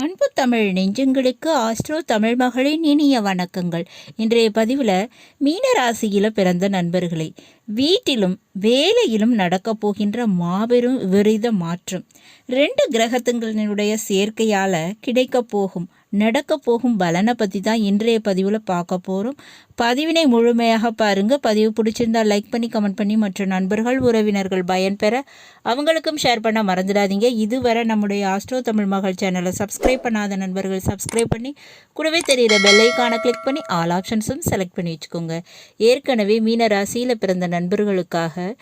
அன்பு தமிழ் நெஞ்சங்களுக்கு ஆஸ்ட்ரோ தமிழ் மகளின் இனிய வணக்கங்கள். இன்றைய பதிவில் மீனராசியில் பிறந்த நண்பர்களே வீட்டிலும் வேலையிலும் நடக்கப் போகின்ற மாபெரும் விபரீத மாற்றம். ரெண்டு கிரகத்துங்களினுடைய சேர்க்கையால் கிடைக்கப் போகும் நடக்க போகும் பலனை பற்றி தான் இன்றைய பதிவில் பார்க்க போகிறோம் பதிவினை முழுமையாக பாருங்கள் பதிவு பிடிச்சிருந்தா லைக் பண்ணி கமெண்ட் பண்ணி மற்ற நண்பர்கள் உறவினர்கள் பயன்பெற அவங்களுக்கும் ஷேர் பண்ண மறந்துடாதீங்க. இதுவரை நம்முடைய ஆஸ்ட்ரோ தமிழ் மகள் சேனலை சப்ஸ்கிரைப் பண்ணாத நண்பர்கள் சப்ஸ்கிரைப் பண்ணி கூடவே தெரிகிற பெல்லைக்கான கிளிக் பண்ணி ஆல் ஆப்ஷன்ஸும் செலக்ட் பண்ணி வச்சுக்கோங்க. ஏற்கனவே மீன ராசியில் பிறந்த நண்பர்களுக்காக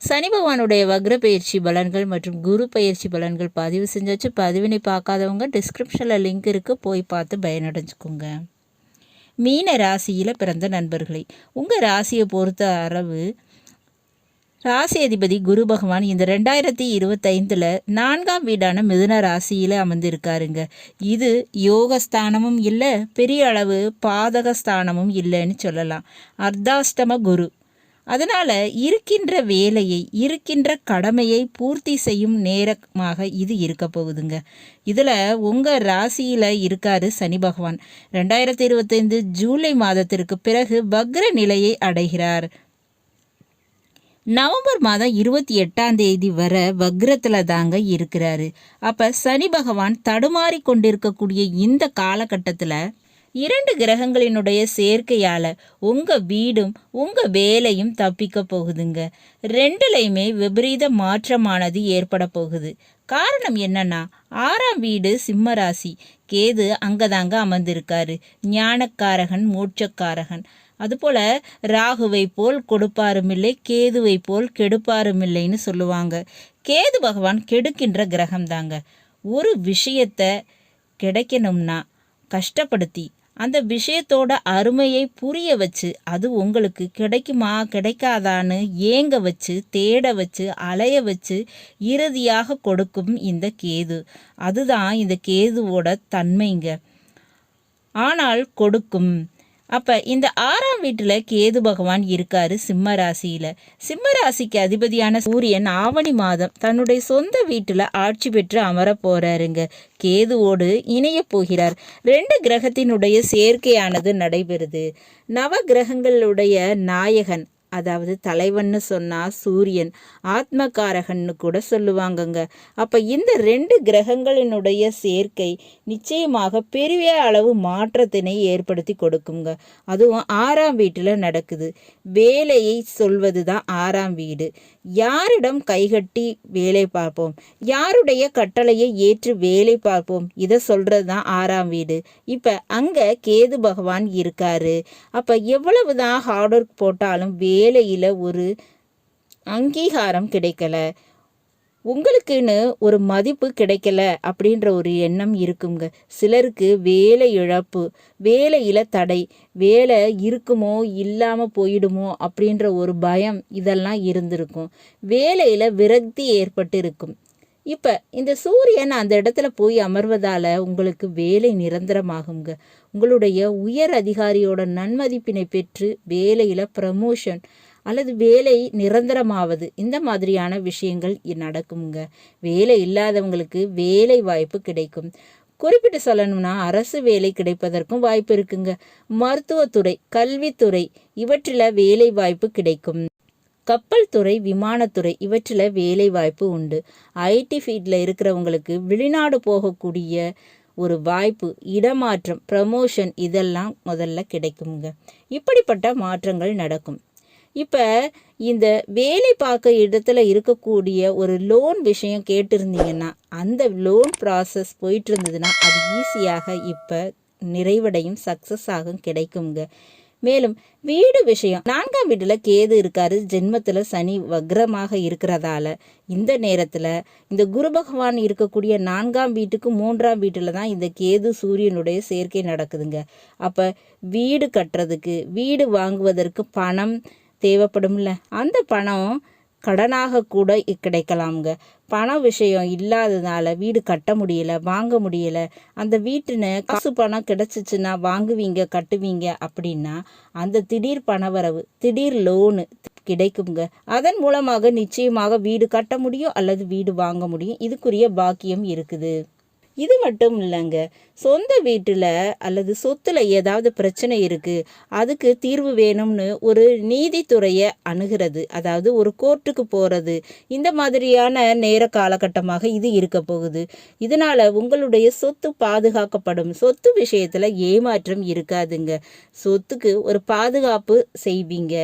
சனி பகவானுடைய வக்ர பயிற்சி பலன்கள் மற்றும் குரு பயிற்சி பலன்கள் பதிவு செஞ்சாச்சு. பதிவினை பார்க்காதவங்க டிஸ்கிரிப்ஷனில் லிங்க் இருக்குது போய் பார்த்து பயனடைஞ்சுக்கோங்க. மீன ராசியில் பிறந்த நண்பர்களை. உங்கள் ராசியை பொறுத்த அளவு ராசி அதிபதி குரு பகவான் இந்த ரெண்டாயிரத்தி இருபத்தைந்தில் நான்காம் வீடான மிதுன ராசியில் அமர்ந்திருக்காருங்க. இது யோகஸ்தானமும் இல்லை பெரிய அளவு பாதகஸ்தானமும் இல்லைன்னு சொல்லலாம். அர்த்தாஷ்டம குரு. அதனால் இருக்கின்ற வேலையை இருக்கின்ற கடமையை பூர்த்தி செய்யும் நேரமாக இது இருக்க போகுதுங்க. இதில் உங்கள் ராசியில் இருக்காரு சனி பகவான். ரெண்டாயிரத்தி இருபத்தைந்து ஜூலை மாதத்திற்கு பிறகு பக்ர நிலையை அடைகிறார். நவம்பர் மாதம் இருபத்தி எட்டாம் தேதி வர வக்ரத்தில் தாங்க இருக்கிறாரு. அப்போ சனி பகவான் தடுமாறி கொண்டிருக்கக்கூடிய இந்த காலகட்டத்தில் இரண்டு கிரகங்களினுடைய சேர்க்கையால் உங்கள் வீடும் உங்கள் வேலையும் தப்பிக்க போகுதுங்க. ரெண்டுலையுமே விபரீத மாற்றமானது ஏற்பட போகுது. காரணம் என்னன்னா ஆறாம் வீடு சிம்மராசி. கேது அங்கதாங்க அமர்ந்திருக்காரு. ஞானக்காரகன் மோட்சக்காரகன். அதுபோல் ராகுவை போல் கொடுப்பாரும் இல்லை கேதுவை போல் கெடுப்பாரும் இல்லைன்னு சொல்லுவாங்க. கேது பகவான் கெடுக்கின்ற கிரகம் தாங்க ஒரு விஷயத்த கிடைக்கணும்னா கஷ்டப்படுத்தி அந்த விஷயத்தோட அருமையை புரிய வச்சு அது உங்களுக்கு கிடைக்குமா கிடைக்காதான்னு ஏங்க வச்சு தேட வச்சு அலைய வச்சு இறுதியாக கொடுக்கும் இந்த கேது. அதுதான் இந்த கேதுவோட தன்மைங்க. ஆனால் கொடுக்கும். அப்போ இந்த ஆறாம் வீட்டில் கேது பகவான் இருக்காரு சிம்ம ராசியில். சிம்ம ராசிக்கு அதிபதியான சூரியன் ஆவணி மாதம் தன்னுடைய சொந்த வீட்டில் ஆட்சி பெற்று அமர போறாருங்க. கேதுவோடு இணைய போகிறார். ரெண்டு கிரகத்தினுடைய சேர்க்கையானது நடைபெறுது. நவ கிரகங்களுடைய நாயகன் அதாவது தலைவன்னு சொன்னால் சூரியன் ஆத்மகாரகன்னு கூட சொல்லுவாங்கங்க. அப்போ இந்த ரெண்டு கிரகங்களினுடைய சேர்க்கை நிச்சயமாக பெரிய அளவு மாற்றத்தினை ஏற்படுத்தி கொடுக்குங்க. அதுவும் ஆறாம் வீட்டில் நடக்குது. வேலையை சொல்வது தான் ஆறாம் வீடு. யாரிடம் கைகட்டி வேலை பார்ப்போம்? யாருடைய கட்டளையை ஏற்று வேலை பார்ப்போம்? இதை சொல்கிறது தான் ஆறாம் வீடு. இப்போ அங்கே கேது பகவான் இருக்காரு. அப்போ எவ்வளவு தான் ஹார்ட் ஒர்க் போட்டாலும் வே வேலையில் ஒரு அங்கீகாரம் கிடைக்கல. உங்களுக்குன்னு ஒரு மதிப்பு கிடைக்கல அப்படின்ற ஒரு எண்ணம் இருக்குங்க. சிலருக்கு வேலை இழப்பு வேலையில் தடை வேலை இருக்குமோ இல்லாமல் போயிடுமோ அப்படின்ற ஒரு பயம் இதெல்லாம் இருந்திருக்கும். வேலையில் விரக்தி ஏற்பட்டு இருக்கும் இப்போ இந்த சூரியன் அந்த இடத்துல போய் அமர்வதால் உங்களுக்கு வேலை நிரந்தரமாகுங்க உங்களுடைய உயர் அதிகாரியோட நன்மதிப்பினை பெற்று வேலையில் ப்ரமோஷன் அல்லது வேலை நிரந்தரமாவது இந்த மாதிரியான விஷயங்கள் நடக்குங்க வேலை இல்லாதவங்களுக்கு வேலை வாய்ப்பு கிடைக்கும். குறிப்பிட்டு சொல்லணும்னா அரசு வேலை கிடைப்பதற்கும் வாய்ப்பு இருக்குங்க. மருத்துவத்துறை கல்வித்துறை இவற்றில் வேலை வாய்ப்பு கிடைக்கும். கப்பல் துறை விமானத்துறை இவற்றில் வேலை வாய்ப்பு உண்டு. ஐடி ஃபீல்டில் இருக்கிறவங்களுக்கு வெளிநாடு போகக்கூடிய ஒரு வாய்ப்பு இடமாற்றம் ப்ரமோஷன் இதெல்லாம் முதல்ல கிடைக்குங்க இப்படிப்பட்ட மாற்றங்கள் நடக்கும். இப்போ இந்த வேலை பார்க்க இடத்துல இருக்கக்கூடிய ஒரு லோன் விஷயம் கேட்டிருந்தீங்கன்னா அந்த லோன் ப்ராசஸ் போயிட்டு இருந்ததுன்னா அது ஈஸியாக இப்போ நிறைவடையும் சக்ஸஸ் ஆகும் கிடைக்குங்க மேலும் வீடு விஷயம். நான்காம் வீட்டில் கேது இருக்காரு. ஜென்மத்தில் சனி வக்ரமாக இருக்கிறதால இந்த நேரத்தில் இந்த குரு பகவான் இருக்கக்கூடிய நான்காம் வீட்டுக்கு மூன்றாம் வீட்டில் தான் இந்த கேது சூரியனுடைய சேர்க்கை நடக்குதுங்க. அப்போ வீடு கட்டுறதுக்கு வீடு வாங்குவதற்கு பணம் தேவைப்படும்ல. அந்த பணம் கடனாக கூட கிடைக்கலாம்ங்க. பண விஷயம் இல்லாததுனால வீடு கட்ட முடியல வாங்க முடியல. அந்த வீட்டுன்னு காசு பணம் கிடச்சிச்சுன்னா வாங்குவீங்க கட்டுவீங்க அப்படின்னா அந்த திடீர் பணவரவு திடீர் லோனு கிடைக்குங்க அதன் மூலமாக நிச்சயமாக வீடு கட்ட முடியும் அல்லது வீடு வாங்க முடியும். இதுக்குரிய பாக்கியம் இருக்குது. இது மட்டும் இல்லைங்க. சொந்த வீட்டில் அல்லது சொத்துல ஏதாவது பிரச்சனை இருக்குது அதுக்கு தீர்வு வேணும்னு ஒரு நீதித்துறையை அணுகிறது. அதாவது ஒரு கோர்ட்டுக்கு போகிறது இந்த மாதிரியான நேர காலகட்டமாக இது இருக்க போகுது. இதனால் உங்களுடைய சொத்து பாதுகாக்கப்படும். சொத்து விஷயத்தில் ஏமாற்றம் இருக்காதுங்க. சொத்துக்கு ஒரு பாதுகாப்பு செய்வீங்க.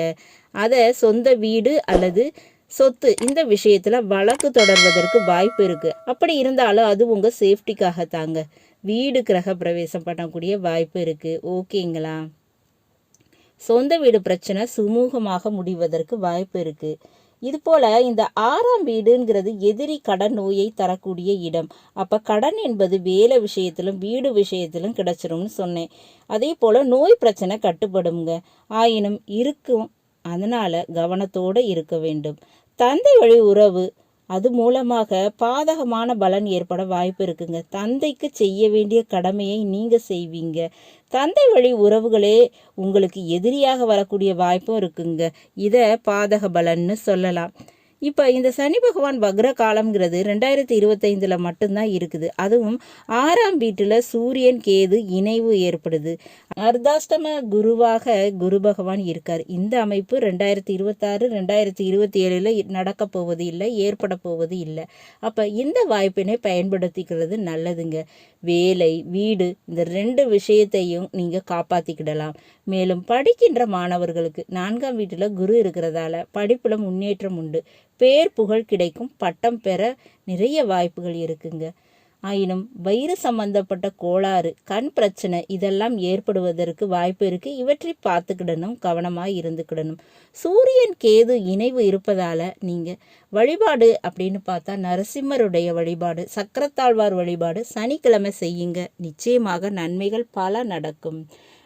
அதை சொந்த வீடு அல்லது சொத்து இந்த விஷயத்துல வழக்கு தொடர்வதற்கு வாய்ப்பு இருக்கு. அப்படி இருந்தாலும் அது உங்க சேஃப்டிக்காக தாங்க வீடு கிரக பிரவேசம் பண்ணக்கூடிய வாய்ப்பு இருக்கு. ஓகேங்களா? சொந்த வீடு பிரச்சனை சுமூகமாக முடிவதற்கு வாய்ப்பு இருக்கு. இது போல இந்த ஆறாம் வீடுங்கிறது எதிரி கடன் நோயை தரக்கூடிய இடம். அப்போ கடன் என்பது வேலை விஷயத்திலும் வீடு விஷயத்திலும் கிடைச்சிரும்னு சொன்னேன். அதே போல் நோய் பிரச்சனை கட்டுப்படுங்க ஆயினும் இருக்கும். அதனால் கவனத்தோடு இருக்க வேண்டும். தந்தை வழி உறவு அது மூலமாக பாதகமான பலன் ஏற்பட வாய்ப்பு இருக்குங்க. தந்தைக்கு செய்ய வேண்டிய கடமையை நீங்கள் செய்வீங்க. தந்தை வழி உறவுகளே உங்களுக்கு எதிரியாக வரக்கூடிய வாய்ப்பும் இருக்குங்க. இதை பாதக பலன்னு சொல்லலாம். இப்போ இந்த சனி பகவான் வக்ர காலம்ங்கிறது ரெண்டாயிரத்தி இருபத்தைந்தில் மட்டும்தான் இருக்குது. அதுவும் ஆறாம் வீட்டில் சூரியன் கேது இணைவு ஏற்படுது. அர்த்தாஷ்டம குருவாக குரு பகவான் இருக்கார். இந்த அமைப்பு ரெண்டாயிரத்தி இருபத்தாறு ரெண்டாயிரத்தி இருபத்தி ஏழில் நடக்க போவது இல்லை ஏற்பட போவது இல்லை. அப்போ இந்த வாய்ப்பினை பயன்படுத்திக்கிறது நல்லதுங்க. வேலை வீடு இந்த ரெண்டு விஷயத்தையும் நீங்கள் காப்பாற்றிக்கிடலாம் மேலும் படிக்கின்ற மாணவர்களுக்கு நான்காம் வீட்டில் குரு இருக்கிறதால படிப்பில் முன்னேற்றம் உண்டு. பேர் புகழ் கிடைக்கும் பட்டம் பெற நிறைய வாய்ப்புகள் இருக்குங்க. ஆயினும் வயிறு சம்பந்தப்பட்ட கோளாறு கண் பிரச்சனை இதெல்லாம் ஏற்படுவதற்கு வாய்ப்பு இருக்குது இவற்றை பார்த்துக்கிடணும் கவனமாக இருந்துக்கிடணும். சூரியன் கேது இணைவு இருப்பதால் நீங்கள் வழிபாடு அப்படின்னு பார்த்தா நரசிம்மருடைய வழிபாடு சக்கரத்தாழ்வார் வழிபாடு சனிக்கிழமை செய்யுங்க. நிச்சயமாக நன்மைகள் பல நடக்கும்.